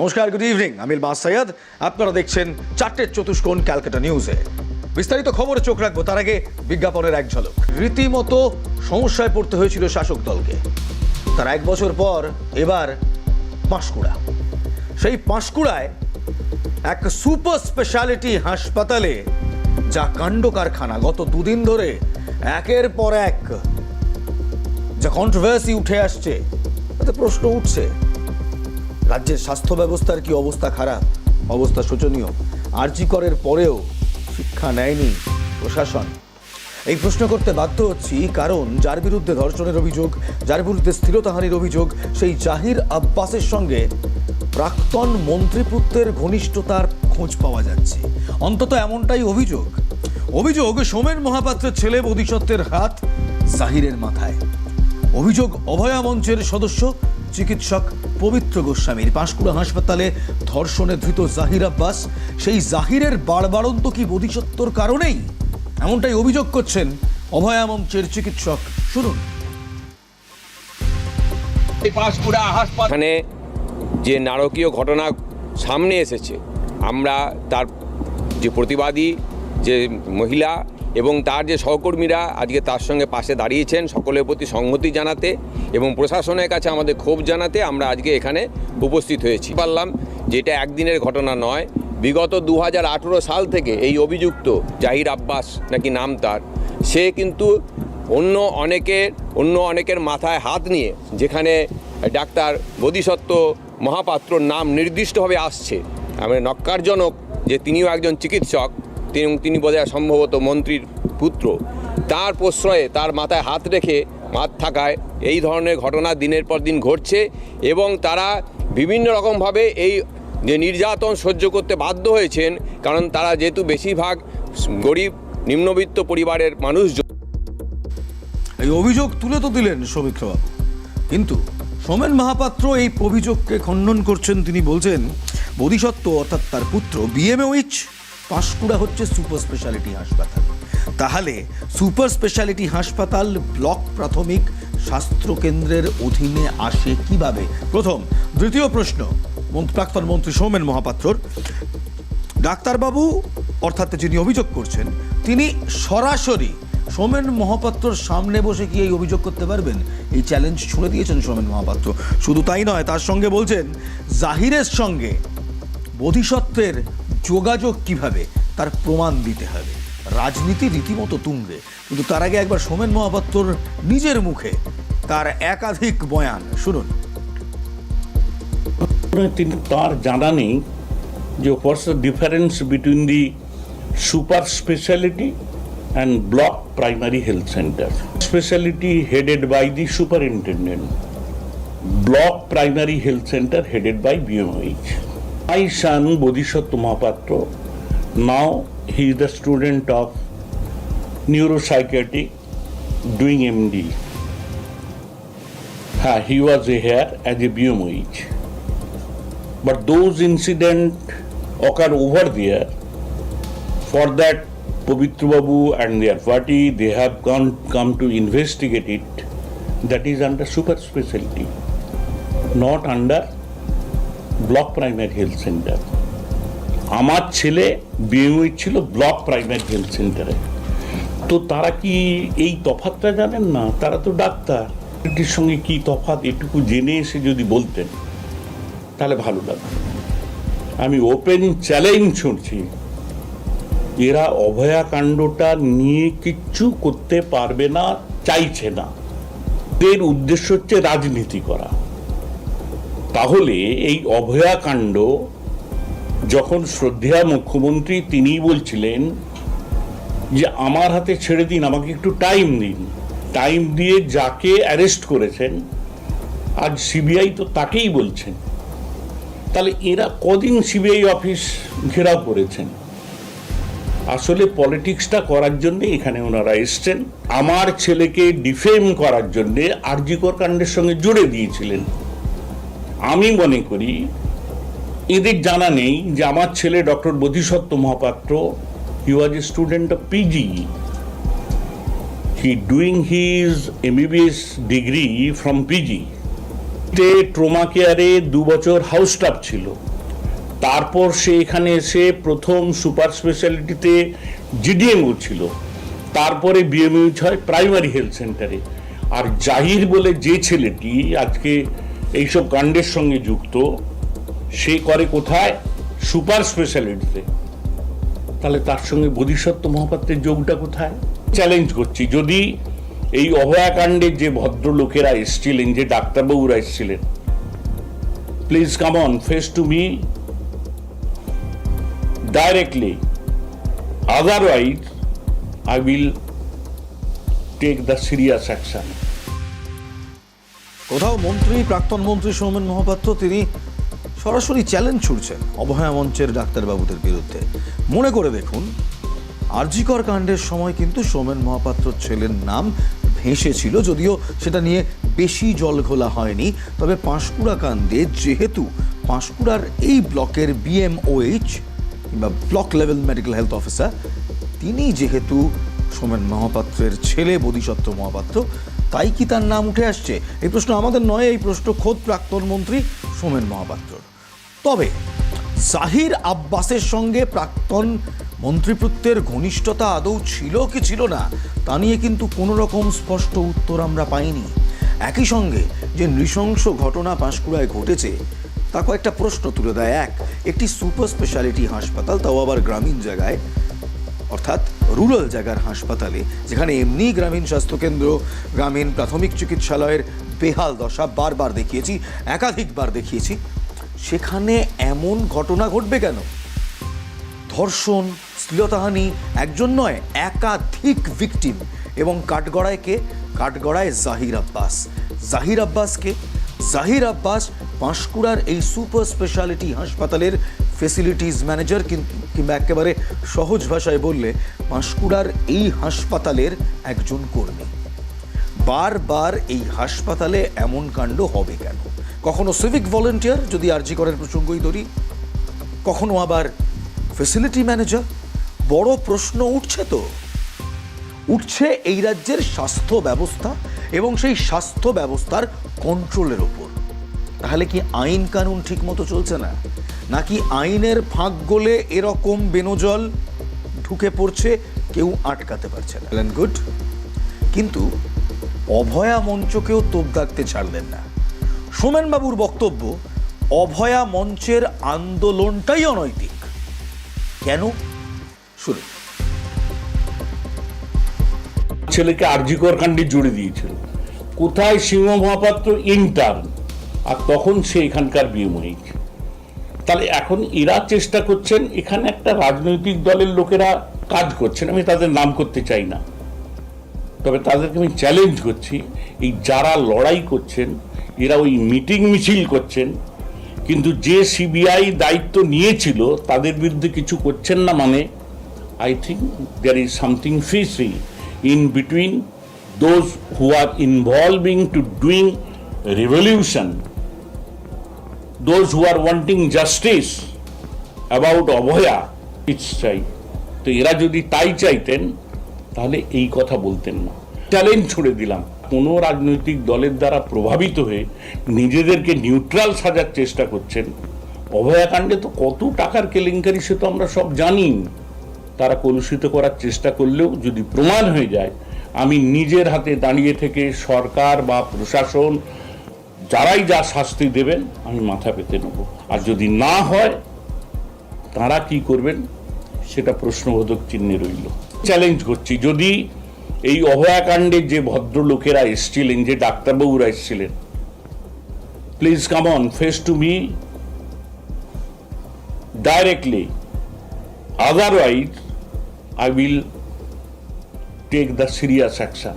নমস্কার good evening আমি বাস সৈয়দ। আপনারা দেখছেন চারটের চতুষ্কোণ ক্যালকাটা নিউজে। বিস্তারিত খবরে চোখ রাখব, তার আগে বিজ্ঞাপনের এক ঝলক। রীতিমতো সমস্যায় পড়তে হয়েছিল শাসক দলকে। তার এক বছর পর এবার পাঁশকুড়া। সেই পাঁশকুড়ায় এক সুপার স্পেশালিটি হাসপাতালে যা কাণ্ড কারখানা গত দুদিন ধরে একের পর এক যা কন্ট্রোভার্সি উঠে আসছে তাতে প্রশ্ন উঠছে। রাজ্যের স্বাস্থ্য ব্যবস্থার কি অবস্থা খারাপ? অবস্থা শোচনীয়। আরজি করের পরেও শিক্ষা নেয়নি প্রশাসন। এই প্রশ্ন করতে বাধ্য হচ্ছি কারণ যার বিরুদ্ধে ধর্ষণের অভিযোগ, যার বিরুদ্ধে স্থিরতাহানির অভিযোগ, সেই জাহির আব্বাসের সঙ্গে প্রাক্তন মন্ত্রীপুত্রের ঘনিষ্ঠতার খোঁজ পাওয়া যাচ্ছে। অন্তত এমনটাই অভিযোগ। অভিযোগ সোমেন মহাপাত্রের ছেলে বোধিসত্ত্বের হাত জাহিরের মাথায়। অভিযোগ অভয়া মঞ্চের সদস্য চিকিৎসক পবিত্র গোস্বামীর। পাঁশকুড়া হাসপাতালে ধর্ষণে ধৃত জাহির আব্বাস। সেই জাহিরের বাড়বাড়ন্ত কি বোধিসত্ত্বর কারণেই? এমনটাই অভিযোগ করছেন অভয়া মঞ্চের চিকিৎসক। শুনুন। এই পাঁশকুড়া হাসপাতাল এখানে যে নারকীয় ঘটনা সামনে এসেছে আমরা তার যে প্রতিবাদী যে মহিলা এবং তার যে সহকর্মীরা আজকে তার সঙ্গে পাশে দাঁড়িয়েছেন সকলের প্রতি সংহতি জানাতে এবং প্রশাসনের কাছে আমাদের ক্ষোভ জানাতে আমরা আজকে এখানে উপস্থিত হয়েছি। পারলাম যেটা একদিনের ঘটনা নয়, বিগত দু হাজার আঠেরো সাল থেকে এই অভিযুক্ত জাহির আব্বাস নাকি নাম তার, সে কিন্তু অন্য অনেকের অন্য অনেকের মাথায় হাত নিয়ে যেখানে ডাক্তার বোধিসত্ত্ব মহাপাত্রর নাম নির্দিষ্টভাবে আসছে আমরা নক্কারজনক যে তিনিও একজন চিকিৎসক তিনি তিনি বোধহয় সম্ভবত মন্ত্রীর পুত্র। তার প্রশ্রয়ে তার মাথায় হাত রেখে মাত থাকায় এই ধরনের ঘটনা দিনের পর দিন ঘটছে এবং তারা বিভিন্ন রকমভাবে এই যে নির্যাতন সহ্য করতে বাধ্য হয়েছেন, কারণ তারা যেহেতু বেশিরভাগ গরিব, নিম্নবিত্ত পরিবারের মানুষ এই অভিযোগ তুলে তো দিলেন সৌমিত্রবাবু। কিন্তু সোমেন মহাপাত্র এই অভিযোগকে খণ্ডন করছেন তিনি বলছেন, বোধিসত্ত্ব অর্থাৎ তার পুত্র বিএমওইচ পাঁশকুড়া হচ্ছে সুপার স্পেশালিটি হাসপাতাল। তাহলে সুপার স্পেশালিটি হাসপাতাল ব্লক প্রাথমিক স্বাস্থ্য কেন্দ্রের অধীনে আসে কীভাবে? প্রথম, দ্বিতীয় প্রশ্ন প্রাক্তন মন্ত্রী সৌমেন মহাপাত্রর। ডাক্তারবাবু, অর্থাৎ যিনি অভিযোগ করছেন, তিনি সরাসরি সোমেন মহাপাত্রর সামনে বসে কি এই অভিযোগ করতে পারবেন? এই চ্যালেঞ্জ ছুড়ে দিয়েছেন সোমেন মহাপাত্র। শুধু তাই নয়, তার সঙ্গে বলছেন, জাহিরের সঙ্গে বোধিসত্ত্বের যোগাযোগ কীভাবে, তার প্রমাণ দিতে হবে। রাজনীতি রীতিমতো তুঙ্গে, কিন্তু তার আগে একবার সোমেন মহাপাত্রর নিজের মুখে তার একাধিক বয়ান শুনুন। তিনি তার জানা নেই যে what's the difference between the super speciality and block primary health centre speciality headed by the superintendent block primary health centre headed by BMH my son Bodhisattva Mahapatra now he is the student of neuropsychiatric doing MD. হ্যাঁ he was here as a BMOH. But those incident occur over there. For that, Pavitra Babu and their party, they have gone, come to investigate it. That is under super specialty, not under block primary health centre আমার ছেলে BME ছিল block primary health সেন্টারে তো তারা কি এই তফাতটা জানেন না? তারা তো ডাক্তার। এটির সঙ্গে কি তফাৎ এটুকু জেনে এসে যদি বলতেন, তাহলে ভালো লাগতো। আমি ওপেন চ্যালেঞ্জ ছুঁড়ছি এরা অভয়াকাণ্ডটা নিয়ে কিচ্ছু করতে পারবে না, চাইছে না। এর উদ্দেশ্য হচ্ছে রাজনীতি করা। তাহলে এই অভয়াকাণ্ড যখন শ্রদ্ধেয়া মুখ্যমন্ত্রী তিনিই বলছিলেন যে, আমার হাতে ছেড়ে দিন, আমাকে একটু টাইম দিন। টাইম দিয়ে যাকে অ্যারেস্ট করেছেন, আজ সিবিআই তো তাকেই বলছেন। তাহলে এরা কদিন সিবিআই অফিস ঘেরাও করেছেন? আসলে পলিটিক্সটা করার জন্য এখানে ওনারা এসছেন। আমার ছেলেকে ডিফেম করার জন্যে আরজিকর কাণ্ডের সঙ্গে জুড়ে দিয়েছিলেন। আমি মনে করি এদের জানা নেই যে আমার ছেলে doctor Bodhisattva Mahapatra he was a student of PG he doing his MBBS degree from PG তে ট্রোমা কেয়ারে দু বছর হাউস স্টাফ ছিল। তারপর সে এখানে এসে প্রথম সুপার স্পেশালিটিতে জিডিএমও ছিল। তারপরে বিএমইউচ হয় প্রাইমারি হেলথ সেন্টারে আর জাহির বলে যে ছেলেটি আজকে এইসব কাণ্ডের সঙ্গে যুক্ত, সে করে কোথায়? সুপার স্পেশালিটিতে। তাহলে তার সঙ্গে বোধিসত্ত্ব মহাপাত্রের যোগটা কোথায়? চ্যালেঞ্জ করছি। যদি এই অভয়াকাণ্ডের যে ভদ্রলোকেরা এসছিলেন, যে ডাক্তারবাবুরা এসছিলেন please come on face to me directly otherwise I will take the serious action কোথাও মন্ত্রী, প্রাক্তন মন্ত্রী সৌমেন মহাপাত্র তিনি সরাসরি চ্যালেঞ্জ ছুড়ছেন অভয়া মঞ্চের ডাক্তারবাবুদের বিরুদ্ধে। মনে করে দেখুন, আরজিকর কাণ্ডের সময় কিন্তু সৌমেন মহাপাত্র ছেলের নাম ভেসেছিল, যদিও সেটা নিয়ে বেশি জল ঘোলা হয়নি। তবে পাঁশকুড়া কাণ্ডে যেহেতু পাঁশকুড়ার এই ব্লকের বিএমওএইচ কিংবা block level medical health officer, তিনি যেহেতু সোমেন মহাপাত্রের ছেলে, বোধিসত্ত্ব মহাপাত্র তাই কি তার নাম উঠে আসছে? এই প্রশ্ন আমাদের নয়, এই প্রশ্ন খোদ প্রাক্তন মন্ত্রী সোমেন মহাপাত্র তবে জাহির আব্বাসের সঙ্গে প্রাক্তন মন্ত্রীপুত্রের ঘনিষ্ঠতা আদৌ ছিল কি ছিল না, তা নিয়ে কিন্তু কোনো রকম স্পষ্ট উত্তর আমরা পাইনি। একই সঙ্গে যে নৃশংস ঘটনা পাঁশকুড়ায় ঘটেছে, তা কয়েকটা প্রশ্ন তুলে দেয়। এক, একটি সুপার স্পেশালিটি হাসপাতাল, তাও আবার গ্রামীণ জায়গায়। অর্থাৎ রুরাল জায়গার হাসপাতালে, যেখানে এমনি গ্রামীণ স্বাস্থ্যকেন্দ্র, গ্রামীণ প্রাথমিক চিকিৎসালয়ের বেহাল দশা বারবার দেখিয়েছি, একাধিকবার দেখিয়েছি, সেখানে এমন ঘটনা ঘটবে কেন? ধর্ষণ, শ্লীলতাহানি, একজন নয়, একাধিক ভিকটিম এবং কাঠগড়ায় কে কাঠগড়ায় জাহির আব্বাস। জাহির আব্বাসকে, জাহির আব্বাস পাঁশকুড়ার এই সুপার স্পেশালিটি হাসপাতালের ফেসিলিটিস ম্যানেজার কিংবা একেবারে সহজ ভাষায় বললে পাঁশকুড়ার এই হাসপাতালের একজন কর্মী। বারবার এই হাসপাতালে এমন কাণ্ড হবে কেন? কখনো সিভিক ভলেন্টিয়ার যদি আরজি করের প্রসঙ্গই ধরি, কখনো আবার ফেসিলিটি ম্যানেজার বড় প্রশ্ন উঠছে তো। উঠছে এই রাজ্যের স্বাস্থ্য ব্যবস্থা এবং সেই স্বাস্থ্য ব্যবস্থার কন্ট্রোলের ওপর। তাহলে কি আইন কানুন ঠিক মতো চলছে না? নাকি আইনের ফাঁক গোলে এরকম বেনজল ঢুকে পড়ছে কেউ আটকাতে পারছে না। গুড কিন্তু অভয়া মঞ্চকেও তোপ দাগতে ছাড়লেন না। সোমেনবাবুর বক্তব্য অভয়া মঞ্চের আন্দোলনটাই অনৈতিক। কেন? শুরু ছেলেকে আরজিকর কাণ্ডে জুড়ে দিয়েছিল। কোথায় সিংহ মহাপাত্র ইন্টার্ন আর তখন সে এখানকার বিএমইচ তাহলে এখন এরা চেষ্টা করছেন এখানে একটা রাজনৈতিক দলের লোকেরা কাজ করছেন। আমি তাদের নাম করতে চাই না। তবে তাদেরকে আমি চ্যালেঞ্জ করছি এই যারা লড়াই করছেন এরা ওই মিটিং মিছিল করছেন কিন্তু যে সিবিআই দায়িত্ব নিয়েছিল তাদের বিরুদ্ধে কিছু করছেন না মানে I think there is something fishy in between those who are involving to doing revolution, those who are wanting justice about Abhaya it's তো এরা যদি তাই চাইতেন, তাহলে এই কথা বলতেন না। চ্যালেঞ্জ ছুড়ে দিলাম। কোনো রাজনৈতিক দলের দ্বারা প্রভাবিত হয়ে নিজেদেরকে নিউট্রাল সাজার চেষ্টা করছেন। অভয়াকাণ্ডে তো কত টাকার কেলেঙ্কারি সে তো আমরা সব জানি। তারা কলুষিত করার চেষ্টা করলেও যদি প্রমাণ হয়ে যায়, আমি নিজের হাতে দাঁড়িয়ে থেকে সরকার বা প্রশাসন যারাই যা শাস্তি দেবেন, আমি মাথা পেতে নেব। আর যদি না হয়, তারা কি করবেন? সেটা প্রশ্নবোধক চিহ্নে রইল। চ্যালেঞ্জ করছি। যদি এই অভয়াকাণ্ডের যে ভদ্রলোকেরা এসছিলেন, যে ডাক্তারবাবুরা এসছিলেন please come on face to me directly otherwise I will take the serious action.